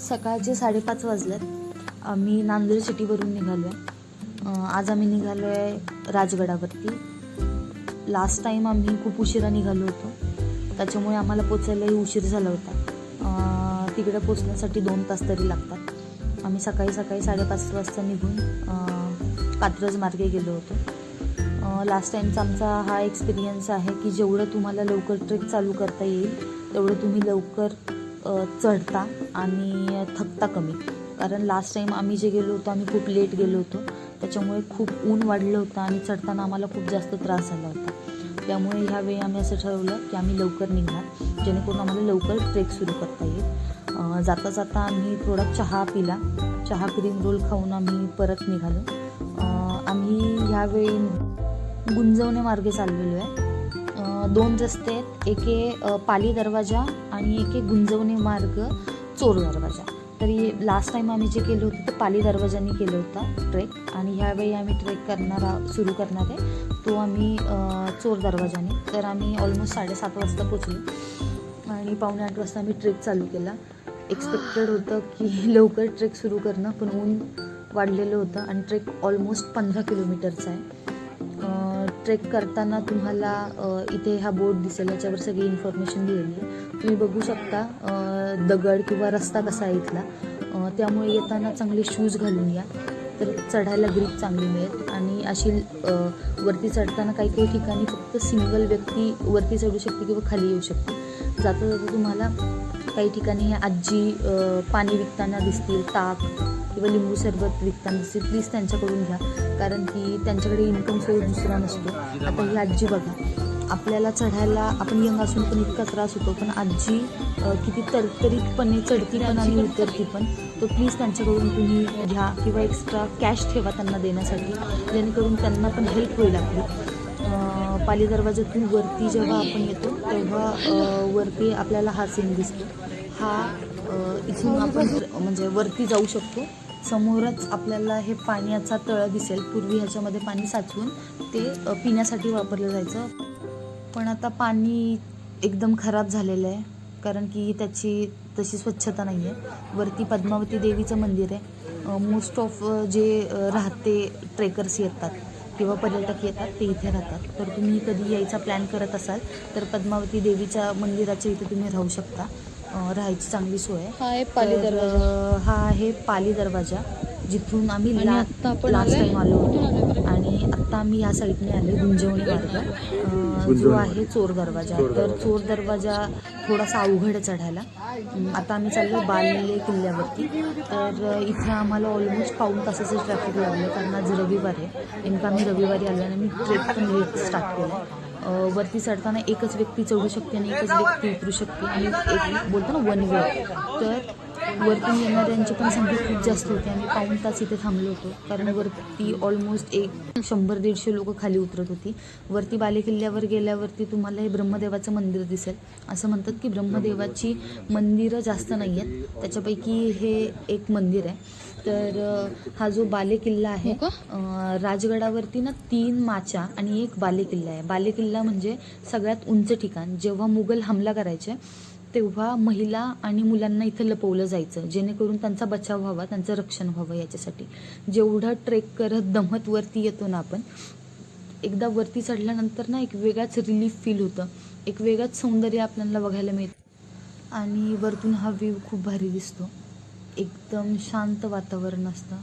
सकाळचे साडेपाच वाजलेत. आम्ही नांदेड सिटीवरून निघालो आहे आज आम्ही निघालो आहे राजगडावरती. लास्ट टाईम आम्ही खूप उशिरा निघालो होतो. त्याच्यामुळे आम्हाला पोचायलाही उशीर झाला होता. तिकडे पोचण्यासाठी दोन तास तरी लागतात. आम्ही सकाळी सकाळी साडेपाच वाजता निघून कात्रज मार्गे गेलो होतो. लास्ट टाईमचा आमचा हा एक्सपिरियन्स आहे की जेवढं तुम्हाला लवकर ट्रेक चालू करता येईल तेवढं तुम्ही लवकर चढता आणि थकता कमी. कारण लास्ट टाईम आम्ही जे गेलो होतो आम्ही खूप लेट गेलो होतो. त्याच्यामुळे खूप ऊन वाढलं होतं आणि चढताना आम्हाला खूप जास्त त्रास झाला होता. त्यामुळे ह्यावेळी आम्ही असं ठरवलं की आम्ही लवकर निघणार. जेणेकरून आम्हाला लवकर ट्रेक सुरू करता येईल. जाता जाता आम्ही थोडा चहा पिला. चहा क्रीम रोल खाऊन आम्ही परत निघालो. आम्ही ह्यावेळी गुंजवणे मार्गे चाललेलो आहे. दोन रस्ते आहेत. एक आहे पाली दरवाजा आणि एक एक गुंजवणे मार्ग चोर दरवाजा. तरी लास्ट टाईम आम्ही जे केलं होतं ते पाली दरवाजाने केलं होता ट्रेक आणि ह्यावेळी आम्ही ट्रेक करणार आ- सुरू करणार आहे. तो आम्ही चोर दरवाजाने. तर आम्ही ऑलमोस्ट साडेसात वाजता पोचलो. आणि पावणे आठ वाजता आम्ही ट्रेक चालू केला. एक्सपेक्टेड होतं की लवकर ट्रेक सुरू करणं पण ऊन वाढलेलं होतं. आणि ट्रेक ऑलमोस्ट पंधरा किलोमीटरचा आहे. ट्रेक करताना तुम्हाला इथे हा बोर्ड दिसेल याच्यावर सगळी इन्फॉर्मेशन दिलेली आहे. तुम्ही बघू शकता दगड किंवा रस्ता कसा आहे इथला. त्यामुळे येताना चांगले शूज घालून या. तर चढायला ग्रीप चांगली मिळेल. आणि अशी वरती चढताना काही काही ठिकाणी फक्त सिंगल व्यक्ती वरती चढू शकते किंवा खाली येऊ शकते. जाता जाता तुम्हाला काही ठिकाणी आजी पाणी विकताना दिसतील ताक किंवा लिंबू सरबत विकताना दिसतील प्लीज त्यांच्याकडून घ्या. कारण की त्यांच्याकडे इन्कम सोर्स दुसरा नसतो. आता ही आजी बघा आपल्याला चढायला आपण यंग असून पण इतका त्रास होतो. पण आजी किती तरतरीतपणे चढती पण आणि उतरती पण. तर प्लीज त्यांच्याकडून तुम्ही घ्या किंवा एक्स्ट्रा कॅश ठेवा त्यांना देण्यासाठी. जेणेकरून त्यांना पण हेल्प होईल आपली. पाली दरवाजातून वरती जेव्हा आपण येतो तेव्हा वरती आपल्याला हा सीन दिसतो. हा इथून आपण म्हणजे वरती जाऊ शकतो. समोरच आपल्याला हे पाण्याचा तळ दिसेल. पूर्वी ह्याच्यामध्ये पाणी साचवून ते पिण्यासाठी वापरलं जायचं. पण आता पाणी एकदम खराब झालेलं आहे. कारण की त्याची तशी स्वच्छता नाही आहे वरती पद्मावती देवीचं मंदिर आहे. मोस्ट ऑफ जे राहते ट्रेकर्स येतात. किंवा पर्यटक येतात ते इथे राहतात. तर तुम्ही कधी यायचा प्लॅन करत असाल तर पद्मावती देवीच्या मंदिराच्या इथे तुम्ही राहू शकता. राहायची चांगली सोय आहे. हा आहे पाली दरवाजा. हा आहे पाली दरवाजा जिथून आम्ही लास्ट आलो होतो. आणि आत्ता आम्ही या साईडने आलो गुंजवणी मार्ग. जो आहे चोर दरवाजा. तर चोर दरवाजा थोडासा अवघड चढायला. आता आम्ही चाललो बाले किल्ल्यावरती. तर इथे आम्हाला ऑलमोस्ट पाऊण तासाचं ट्रॅफिक लागलं कारण आज रविवार आहे. नेमकं आम्ही रविवारी आलो आणि आम्ही ट्रेक पण लेट स्टार्ट केला. वरती चढताना एकच व्यक्ती चढू शकते आणि एकच व्यक्ती उतरू शकते. आणि एक बोलतो ना वन वे तर वरतून येणाऱ्यांची पण संख्या खूप जास्त होती आम्ही पाऊण तास इथे थांबलो होतो. कारण वरती ऑलमोस्ट एक शंभर दीडशे लोक खाली उतरत होती. वरती बालेकिल्ल्यावर गेल्यावरती तुम्हाला हे ब्रह्मदेवाचं मंदिर दिसेल. असं म्हणतात की ब्रह्मदेवाची मंदिरं जास्त नाही आहेत त्याच्यापैकी हे एक मंदिर आहे. तर हा जो बालेकिल्ला आहे हो राजगडावरती ना तीन माचा आणि एक बालेकिल्ला आहे. बालेकिल्ला म्हणजे सगळ्यात उंच ठिकाण. जेव्हा मुघल हमला करायचे तेव्हा महिला आणि मुलांना इथं लपवलं जायचं जेणेकरून त्यांचा बचाव व्हावा त्यांचं रक्षण व्हावं याच्यासाठी. जेवढं ट्रेक करत दमत वरती येतो ना आपण एकदा वरती चढल्यानंतर ना एक वेगळाच रिलीफ फील होतं. एक वेगळाच सौंदर्य आपल्याला बघायला मिळतं. आणि वरतून हा व्ह्यू खूप भारी दिसतो. एकदम शांत वातावरण असतं.